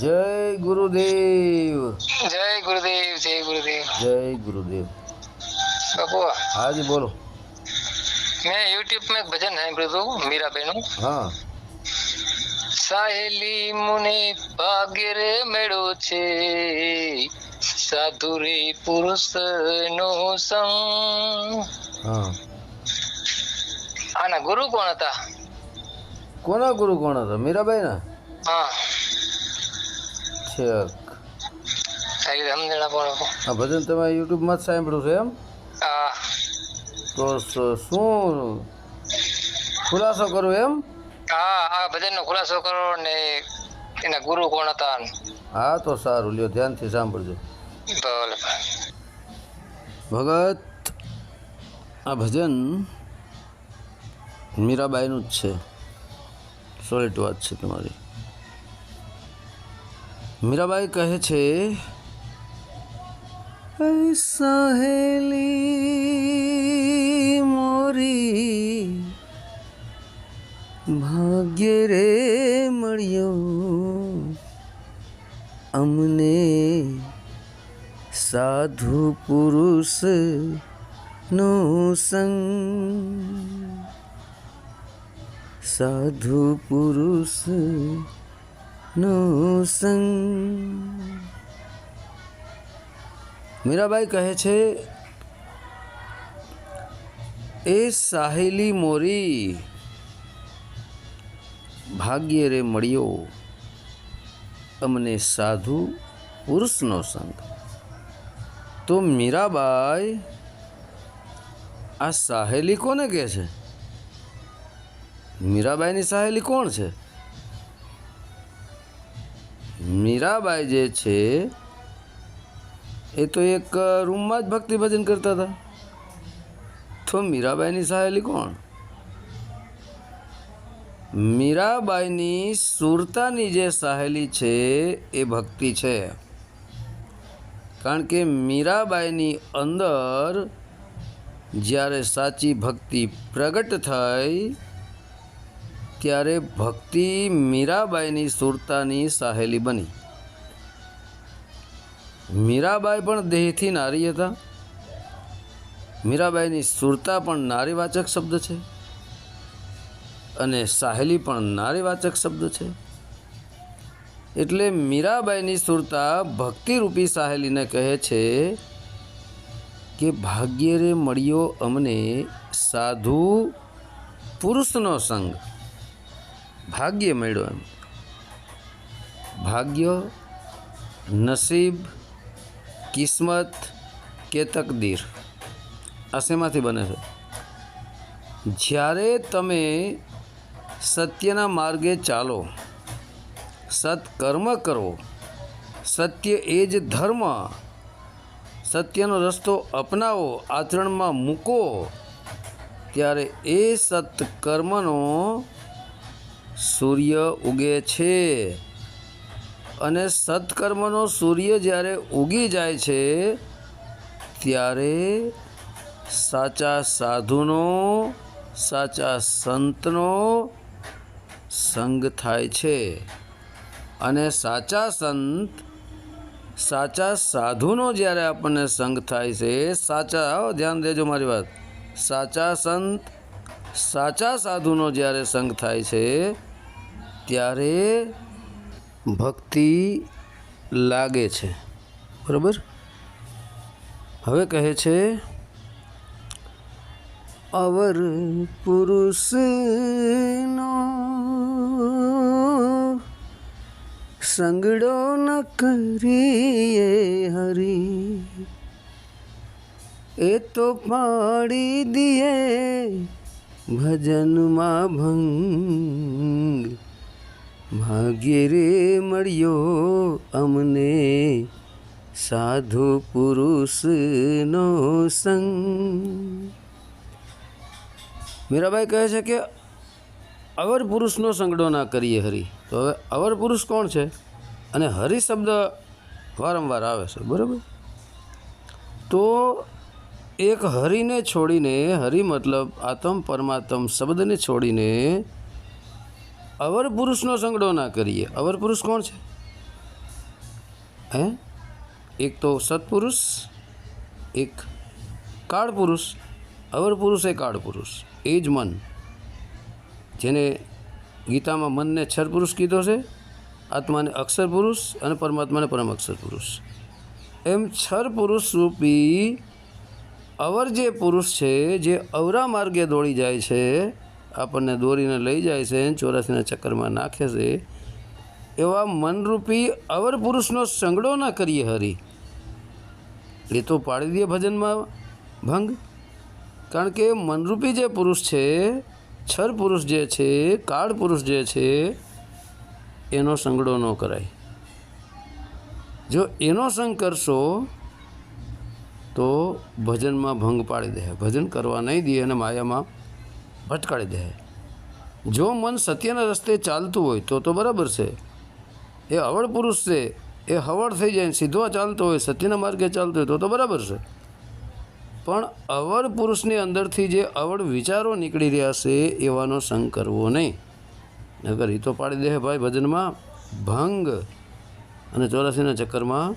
જય ગુરુદેવ. જય ગુરુદેવ જય ગુરુદેવ. જય ગુરુદેવ. બાપુ હાજી બોલો. મેં યુટ્યુબમાં એક ભજન સાંભળ્યું હતું મીરાબેનું હા. સાહેલી મુને ભાગ્ય રે મેળો છે. સાધુ રે પુરુષ નો સંગ આના ગુરુ કોણ હતા? કોના ગુરુ કોણ હતા? મીરાબાઈ ના હા. બાપુ. આ ભજન તમે યુટ્યુબમાં જ સાંભળ્યું છે એમ? હા. તો શું ખુલાસો કરું એમ? હા આ ભજન નો ખુલાસો કરો ને એના ગુરુ કોણ હતા? હા તો સારું લ્યો ધ્યાનથી સાંભળજો. ભગત આ ભજન મીરાબાઈનું જ છે. સોલેટ વાત છે તમારી. મીરાબાઈ કહે છે "ऐ સહેલી મોરી ભાગ્ય રે મળ્યો. અમને સાધુ પુરુષ નો સંગ. સાધુ પુરુષ નો સંગ મીરાબાઈ કહે છે, એ સાહેલી મોરી ભાગ્ય રે મળ્યો. અમને સાધુ પુરુષનો સંગ. તો મીરાબાઈ, આ સાહેલી કોને કહે છે? મીરાબાઈની સાહેલી કોણ છે? મીરાબાઈ જે છે, એ તો એક રૂમમાં જ ભક્તિ ભજન કરતા હતા. તો મીરાબાઈની સહેલી કોણ? મીરાબાઈની સુરતાની જે સહેલી છે, એ ભક્તિ છે. કારણ કે મીરાબાઈની અંદર જ્યારે સાચી ભક્તિ પ્રગટ થઈ ત્યારે ભક્તિ મીરાબાઈની સુરતાની સાહેલી બની. મીરાબાઈ પણ દેહથી નારી હતા. મીરાબાઈની સુરતા પણ નારીવાચક શબ્દ છે અને સાહેલી પણ નારીવાચક શબ્દ છે. એટલે મીરાબાઈની સુરતા ભક્તિરૂપી સાહેલીને કહે છે કે ભાગ્યરે મળ્યો અમને સાધુ પુરુષનો સંગ. ભાગ્ય મળ્યો એમ. ભાગ્ય, નસીબ, કિસ્મત કે તકદીર. આ શેમાંથી બને છે? જ્યારે તમે સત્યના માર્ગે ચાલો, સત્કર્મ કરો, સત્ય એ જ ધર્મ, સત્યનો રસ્તો અપનાવો, આચરણમાં મૂકો, ત્યારે એ સત્કર્મનો સૂર્ય ઉગે છે. અને સત્કર્મનો સૂર્ય જ્યારે ઉગી જાય છે, ત્યારે સાચા સાધુનો, સાચા સંતનો સંગ થાય છે. અને સાચા સંત, સાચા સાધુનો જ્યારે આપણને સંગ થાય છે, સાચા ધ્યાન દેજો મારી વાત. સાચા સંત સાચા સાધુનો જ્યારે સંગ થાય છે, ત્યારે ભક્તિ લાગે છે. બરાબર? હવે કહે છે, અવર પુરુષનો સંગડો ન કરીએ હરી. એ તો પાડી દિએ ભજનમાં ભંગ. ભાગ્ય રે મળ્યો અમને, સાધુ પુરુષનો સંગ. મીરાબાઈ કહે છે કે, અવર પુરુષનો સંગડો ના કરીએ હરી. તો હવે અવર પુરુષ કોણ છે? અને હરિ શબ્દ વારંવાર આવે છે, બરાબર? તો એક હરિને છોડીને, હરિ મતલબ આત્મ પરમાત્મ શબ્દને છોડીને અવર પુરુષનો સંગડો ના કરીએ. અવર પુરુષ કોણ છે? હે? એક તો સત્પુરુષ, એક કાળ પુરુષ, અવર પુરુષ એ કાળ પુરુષ. એ જ મન. જેને ગીતામાં મનને છર પુરુષ કીધો છે, આત્માને અક્ષર પુરુષ અને પરમાત્માને પરમ અક્ષર પુરુષ. એમ છર પુરુષ રૂપી અવર જે પુરુષ છે, જે અવરા માર્ગે દોડી જાય છે, આપણને દોરીને લઈ જાય છે, ચોરાસીના ચક્કરમાં નાખે છે, એવા મનરૂપી અવર પુરુષનો સંગડો ના કરીએ હરી. એ તો પાડી દે ભજનમાં ભંગ. કારણ કે મનરૂપી જે પુરુષ છે, છર પુરુષ જે છે, કાળ પુરુષ જે છે, એનો સંગડો ન કરાય. જો એનો સંગ કરશો તો ભજનમાં ભંગ પાડી દે. ભજન કરવા નહીં દે અને માયામાં ભટકાડી દે. જો મન સત્યના રસ્તે ચાલતું હોય તો તો બરાબર છે. એ હવળ પુરુષ છે, એ હવળ થઈ જાય સીધો ચાલતો હોય, સત્યના માર્ગે ચાલતો હોય તો તો બરાબર છે. પણ અવળ પુરુષની અંદરથી જે અવળ વિચારો નીકળી રહ્યા છે, એવાનો સંગ કરવો નહીં. નગર એ તો પાડી દે ભાઈ ભજનમાં ભંગ અને ચોરાસીના ચક્કરમાં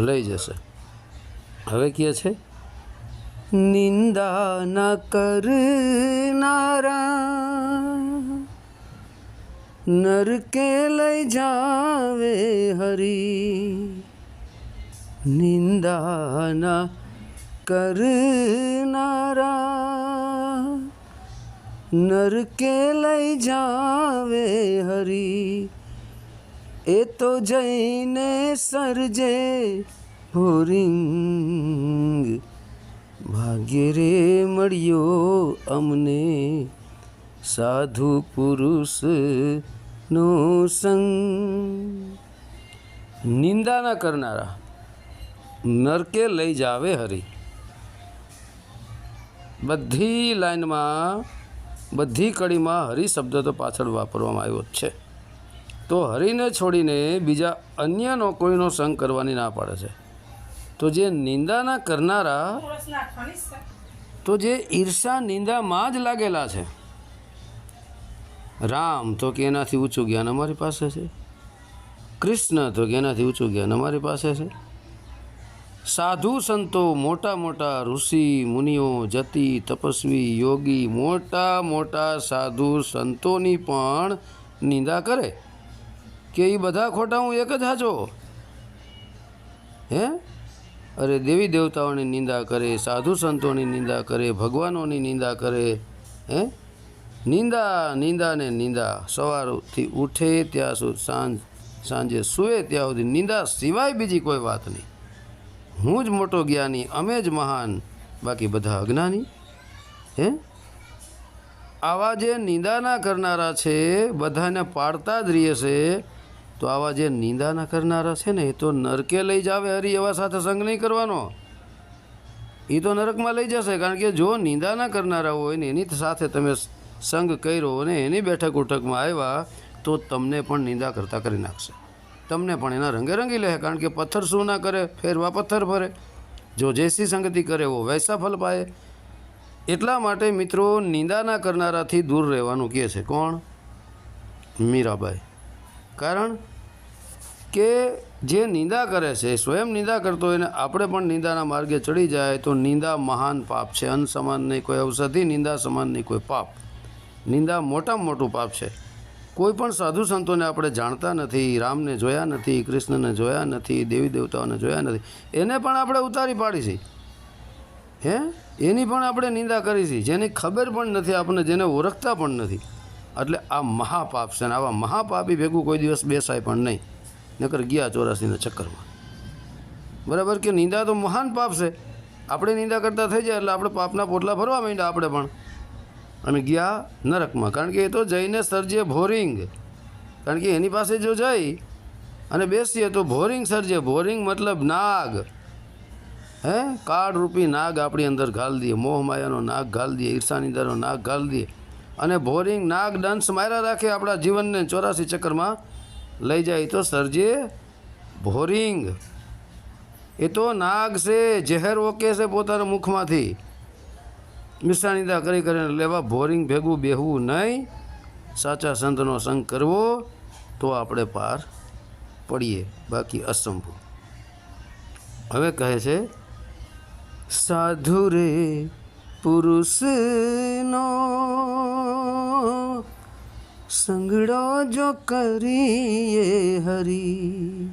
લઈ જશે. હવે કહે છે? નિંદા ન કરનારા. નરકે લઈ જાવે હરી. નિંદા ન કરનારા. નરકે લઈ જાવે હરી. એ તો જઈને સરજે હોરિંગ ભાગ્ય રે મળ્યો અમને સાધુ પુરુષ નો સંગ. નિંદા ના કરનારા, નરકે લઈ જાવે હરી. બધી લાઈનમાં, બધી કડીમાં હરી શબ્દ તો પાછળ વાપરવામાં આવ્યો જ છે. તો હરિને છોડીને બીજા અન્યનો કોઈનો સંગ કરવાની ના પાડે છે. તો જે નિંદાના કરનારા તો જે ઈર્ષા નિંદામાં જ લાગેલા છે. રામ તો કે એનાથી ઊંચું જ્ઞાન અમારી પાસે છે. કૃષ્ણ તો કે એનાથી ઊંચું જ્ઞાન અમારી પાસે છે. સાધુ સંતો મોટા મોટા ઋષિ મુનિઓ જતી તપસ્વી યોગી મોટા મોટા સાધુ સંતોની પણ નિંદા કરે કે એ બધા ખોટા હું એક જ હાજો હે? અરે દેવી દેવતાઓની નિંદા કરે, સાધુ સંતોની નિંદા કરે, ભગવાનોની નિંદા કરે, હે? નિંદા નિંદા ને નિંદા. સવારથી ઉઠે ત્યાં સુધી સાંજ, સાંજે સૂવે ત્યાં સુધી નિંદા સિવાય બીજી કોઈ વાત નહીં. હું જ મોટો જ્ઞાની, અમે જ મહાન, બાકી બધા અજ્ઞાની, હે? આવા જે નિંદાના કરનારા છે, બધાને પાડતા જ રહીએ છે તો આવા જે નિંદાના કરનારા છે ને, એ તો નરકે લઈ જાવે હરી એવા સાથે સંગ નહીં કરવાનો. એ તો નરકમાં લઈ જશે, કારણ કે જો નિંદા ન કરનારા હોય ને, એની સાથે તમે સંગ કર્યો અને એની બેઠક ઉઠકમાં આવ્યા, તો તમને પણ નિંદા કરતા કરી નાખશે. તમને પણ એના રંગે રંગી લે, કારણ કે પથ્થર શું ના કરે, ફેરવા પથ્થર ફરે. જો જેસી સંગતિ કરે, એવો વૈસા ફલ પાએ એટલા માટે મિત્રો, નિંદા ના કરનારાથી દૂર રહેવાનું કહે છે કોણ? મીરાબાઈ. કારણ કે જે નિંદા કરે છે, સ્વયં નિંદા કરતો હોય ને આપણે પણ નિંદાના માર્ગે ચડી જાય તો નિંદા મહાન પાપ છે. અન્ન સમાન નહીં, કોઈ ઔષધિ, નિંદા સમાન નહીં, કોઈ પાપ. નિંદા મોટામાં મોટું પાપ છે. કોઈ પણ સાધુ સંતોને આપણે જાણતા નથી, રામને જોયા નથી, કૃષ્ણને જોયા નથી, દેવી દેવતાઓને જોયા નથી. એને પણ આપણે ઉતારી પાડી છે. હે? એની પણ આપણે નિંદા કરી છે. જેની ખબર પણ નથી, આપણને જેને ઓળખતા પણ નથી. એટલે આ મહાપાપ છે ને આવા મહાપાપી ભેગું કોઈ દિવસ બેસાય પણ નહીં. નકર ગયા ચોરાસીના ચક્કરમાં. બરાબર કે નિંદા તો મહાન પાપ છે. આપણે નિંદા કરતા થઈ જાય એટલે આપણે પાપના પોટલા ભરવા માંડ્યા આપણે પણ. અને ગયા નરકમાં. કારણ કે એ તો જઈને સર્જે ભોરિંગ. કારણ કે એની પાસે જો જઈ અને બેસીએ તો ભોરિંગ સર્જે. ભોરિંગ મતલબ નાગ. હે? કાળરૂપી નાગ આપણી અંદર ઘાલ દઈએ મોહ માયાનો નાગ ઘાલ દઈએ ઈર્ષાનિંદાનો નાગ ઘાલ દઈએ અને ભોરિંગ નાગ દંશ માર્યા રાખે આપણા જીવનને ચોરાસી ચક્કરમાં લઈ જાય. તો સરજે ભોરિંગ એ તો નાગ છે, ઝેર ઓકે છે પોતાના મુખમાંથી. મિશ્રાણીદા કરી કરીને લેવા ભોરિંગ ભેગું બેહવું નહીં. સાચા સંતનો સંગ કરવો તો આપણે પાર પડીએ. બાકી અસંભવ. હવે કહે છે, સાધુ રે પુરુષનો સંગડો જો કરીએ હરી,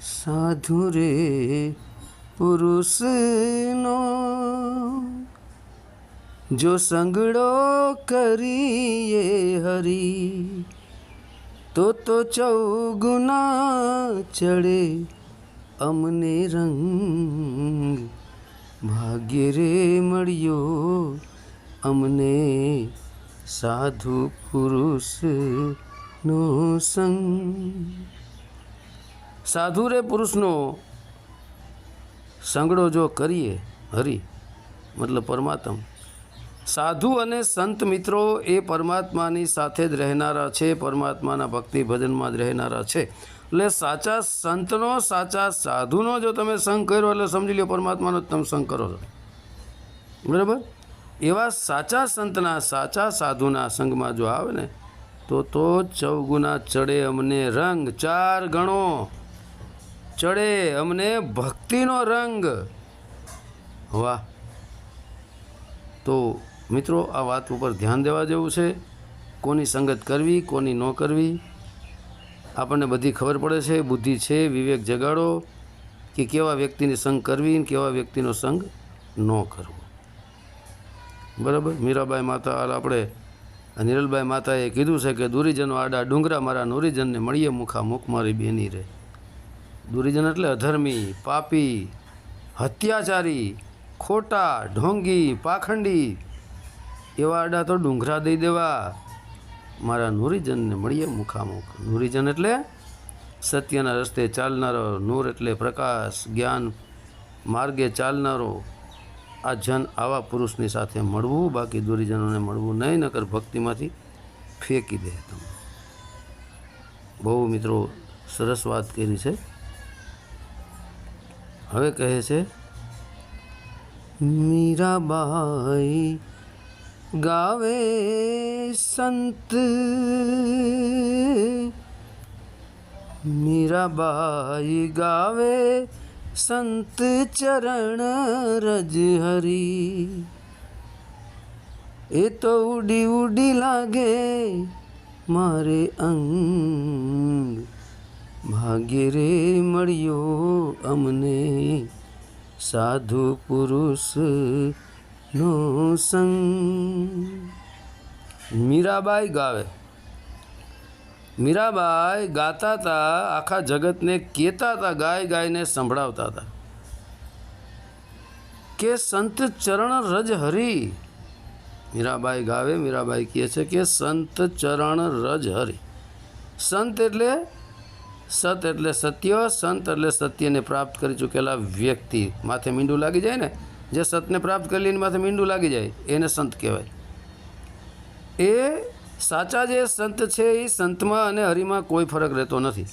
સાધુ રે પુરુષનો. જો સંગડો કરીએ હરી, તો તો ચૌગુના ચડે અમને રંગ ભાગ્ય રે મળ્યો અમને સાધુ પુરુષનો સંગ. સાધુ રે પુરુષનો સંગડો જો કરીએ હરી, મતલબ પરમાત્મ. સાધુ અને સંત મિત્રો એ પરમાત્માની સાથે જ રહેનારા છે, પરમાત્માના ભક્તિ ભજનમાં જ રહેનારા છે. એટલે સાચા સંતનો, સાચા સાધુનો જો તમે સંગ કર્યો એટલે સમજી લો પરમાત્માનો જ તમે સંગ કરો છો. બરાબર? એવા સાચા સંતના, સાચા સાધુના સંગમાં જો આવે ને, તો તો ચૌગુના ચડે અમને રંગ ચાર ગણો. ચડે અમને ભક્તિનો રંગ. વાહ. તો મિત્રો આ વાત ઉપર ધ્યાન દેવા જેવું છે. કોની સંગત કરવી, કોની ન કરવી? આપણને બધી ખબર પડે છે, બુદ્ધિ છે, વિવેક જગાડો કે કેવા વ્યક્તિની સંગ કરવી ને કેવા વ્યક્તિનો સંગ ન કરવો. બરાબર? મીરાબાઈ માતા હાલ આપણે નિરલબાઈ માતાએ કીધું છે કે દુરીજનો આડા ડુંગરા મારા નુરીજનને મળીએ મુખા મુખ મારી બેની રે. દુરીજન એટલે અધર્મી, પાપી, હત્યાચારી, ખોટા, ઢોંગી, પાખંડી એવા આડા તો ડુંગરા દઈ દેવા. મારા નુરીજનને મળીએ મુખામુખ. નુરીજન એટલે સત્યના રસ્તે ચાલનારો નૂર એટલે પ્રકાશ, જ્ઞાન માર્ગે ચાલનારો. આ જન આવા પુરુષની સાથે મળવું, બાકી દુરીજનોને મળવું નહીં, નકર ભક્તિમાંથી ફેંકી દે તમે બહુ મિત્રો સરસ વાત કરી છે. હવે કહે છે, મીરાબાઈ ગાવે સંત મીરાબાઈ ગાવે સંત ચરણ રજ હરી એ તો ઉડી ઉડી લાગે મારે અંગ ભાગ્ય રે મળ્યો અમને સાધુ પુરુષ નો સંગ. મીરાબાઈ ગાવે. મીરાબાઈ ગાતા હતા આખા જગતને કહેતા હતા ગાય ગાયને સંભળાવતા હતા કે સંત ચરણ રજ હરી. મીરાબાઈ ગાવે, મીરાબાઈ કહે છે કે સંત ચરણ રજ હરી. સંત એટલે સત એટલે સત્ય, સંત એટલે સત્યને પ્રાપ્ત કરી ચૂકેલા વ્યક્તિ. માથે મીંડું લાગી જાય ને? જે સતને પ્રાપ્ત કરી લઈને માથે મીંડું લાગી જાય, એને સંત કહેવાય. એ સાચા જે સંત છે, એ સંતમાં અને હરિમાં કોઈ ફરક રહેતો નથી.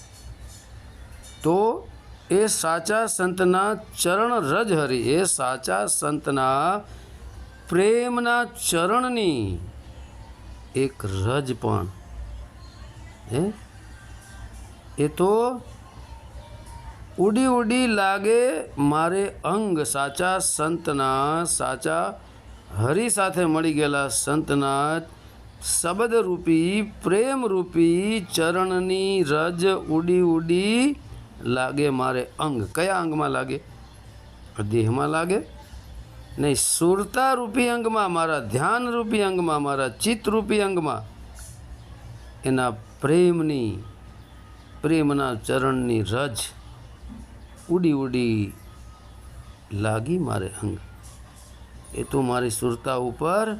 તો એ સાચા સંતના ચરણ રજ હરિ, એ સાચા સંતના પ્રેમના ચરણની એક રજ પણ. હે? એ તો ઉડી ઉડી લાગે મારે અંગ સાચા સંતના સાચા હરિ સાથે મળી ગયેલા સંતના શબ્દરૂપી, પ્રેમરૂપી ચરણની રજ ઉડી ઉડી લાગે મારે અંગ. કયા અંગમાં લાગે? દેહમાં લાગે? નહીં સુરતા રૂપી અંગમાં, મારા ધ્યાનરૂપી અંગમાં, મારા ચિત્તરૂપી અંગમાં. એના પ્રેમની, પ્રેમના ચરણની રજ ઉડી ઉડી લાગી મારે અંગ. એ તો મારી સુરતા ઉપર,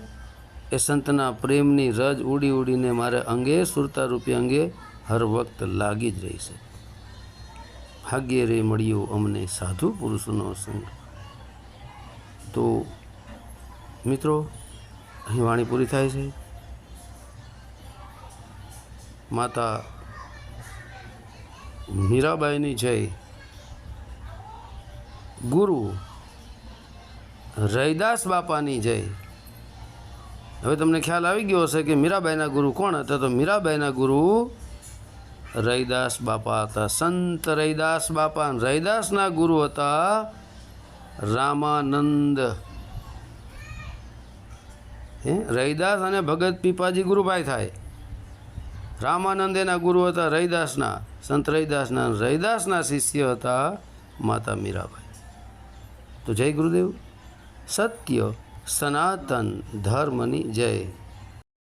એ સંતના પ્રેમની રજ ઉડી ઉડીને મારે અંગે સુરતા રૂપી અંગે હર વખત લાગી જ રહી છે. ભાગ્ય રે મળ્યો અમને સાધુ પુરુષનો સંગ. તો મિત્રો, અહીં વાણી પૂરી થાય છે. માતા મીરાબાઈની જય. ગુરુ રૈદાસ બાપાની જય. હવે તમને ખ્યાલ આવી ગયો હશે કે મીરાબાઈના ગુરુ કોણ હતા? તો મીરાબાઈના ગુરુ રૈદાસ બાપા હતા. સંત રૈદાસ બાપા રૈદાસના ગુરુ હતા રામાનંદ. હે? રૈદાસ અને ભગત પીપાજી ગુરુભાઈ થાય. રામાનંદ એના ગુરુ હતા, રૈદાસના. સંત રૈદાસના રૈદાસના શિષ્ય હતા માતા મીરાબાઈ. તો જય ગુરુદેવ. સત્ય સનાતન ધર્મની જય.